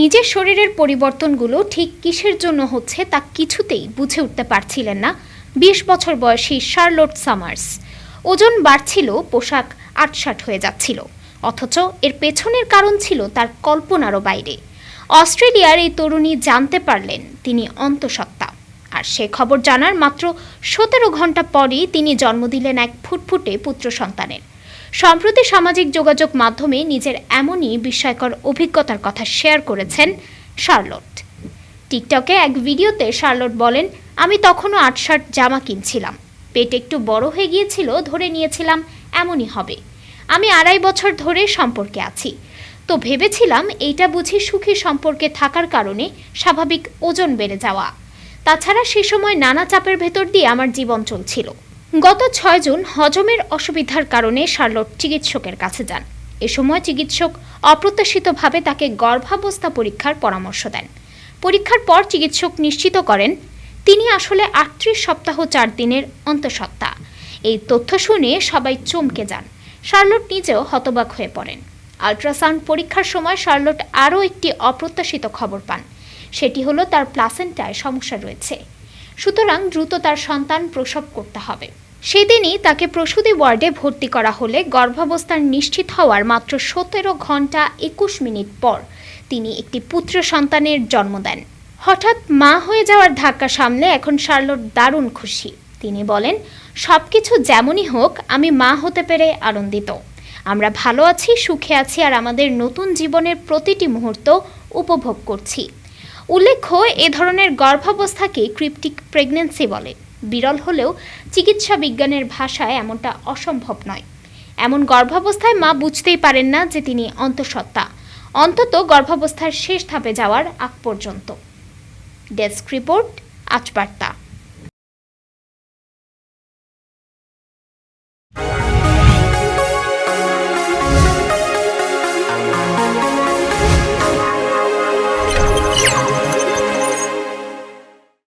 নিজের শরীরের পরিবর্তনগুলো ঠিক কিসের জন্য হচ্ছে তা কিছুতেই বুঝে উঠতে পারছিলেন না। বিশ বছর বয়সী শার্লট সামার্স। ওজন বাড়ছিল, পোশাক আটসাট হয়ে যাচ্ছিল। অথচ এর পেছনের কারণ ছিল তার কল্পনারও বাইরে। অস্ট্রেলিয়ার এই তরুণী জানতে পারলেন তিনি অন্তঃসত্ত্বা। আর সে খবর জানার মাত্র সতেরো ঘণ্টা পরই তিনি জন্ম দিলেন এক ফুটফুটে পুত্র সন্তানের। সম্প্রতি সামাজিক যোগাযোগ মাধ্যমে নিজের এমনই বিস্ময়কর অভিজ্ঞতার কথা শেয়ার করেছেন শার্লট। টিকটকে এক ভিডিওতে শার্লট বলেন, আমি তখনও আট শার্ট জামা কিনছিলাম। পেট একটু বড় হয়ে গিয়েছিল, ধরে নিয়েছিলাম এমনই হবে। আমি আড়াই বছর ধরে সম্পর্কে আছি। তো ভেবেছিলাম এইটা বুঝি সুখী সম্পর্কে থাকার কারণে স্বাভাবিক ওজন বেড়ে যাওয়া। তাছাড়া সে সময় নানা চাপের ভেতর দিয়ে আমার জীবন চলছিল। গত ছয় জুন হজমের অসুবিধার কারণে শার্লট চিকিৎসকের কাছে যান। এ সময় চিকিৎসক অপ্রত্যাশিতভাবে তাকে গর্ভাবস্থা পরীক্ষার পরামর্শ দেন। পরীক্ষার পর চিকিৎসক নিশ্চিত করেন, তিনি আসলে আটত্রিশ সপ্তাহ চার দিনের অন্তঃসত্ত্বা। এই তথ্য শুনে সবাই চমকে যান। শার্লট নিজেও হতবাক হয়ে পড়েন। আল্ট্রাসাউন্ড পরীক্ষার সময় শার্লট আরও একটি অপ্রত্যাশিত খবর পান। সেটি হলো তার প্লাসেন্টায় সমস্যা রয়েছে। সুতরাং দ্রুত তার সন্তান প্রসব করতে হবে। সেদিনই তাকে প্রসূতি ওয়ার্ডে ভর্তি করা হলে গর্ভাবস্থার নিশ্চিত হওয়ার মাত্র সতেরো ঘণ্টা একুশ মিনিট পর তিনি একটি পুত্র সন্তানের জন্ম দেন। হঠাৎ মা হয়ে যাওয়ার ধাক্কা সামলে এখন শার্লট দারুণ খুশি। তিনি বলেন সব কিছু যেমনই হোক, আমি মা হতে পেরে আনন্দিত। আমরা ভালো আছি, সুখে আছি, আর আমাদের নতুন জীবনের প্রতিটি মুহূর্ত উপভোগ করছি। উল্লেখ্য, এ ধরনের গর্ভাবস্থাকে ক্রিপ্টিক প্রেগনেন্সি বলে। বিরল হলেও চিকিৎসা বিজ্ঞানের ভাষায় এমনটা অসম্ভব নয়। এমন গর্ভাবস্থায় মা বুঝতেই পারেন না যে তিনি অন্তঃসত্ত্বা। অন্তত গর্ভাবস্থার শেষ ধাপে যাওয়ার আগ পর্যন্ত। ডেস্ক রিপোর্ট আজ বার্তা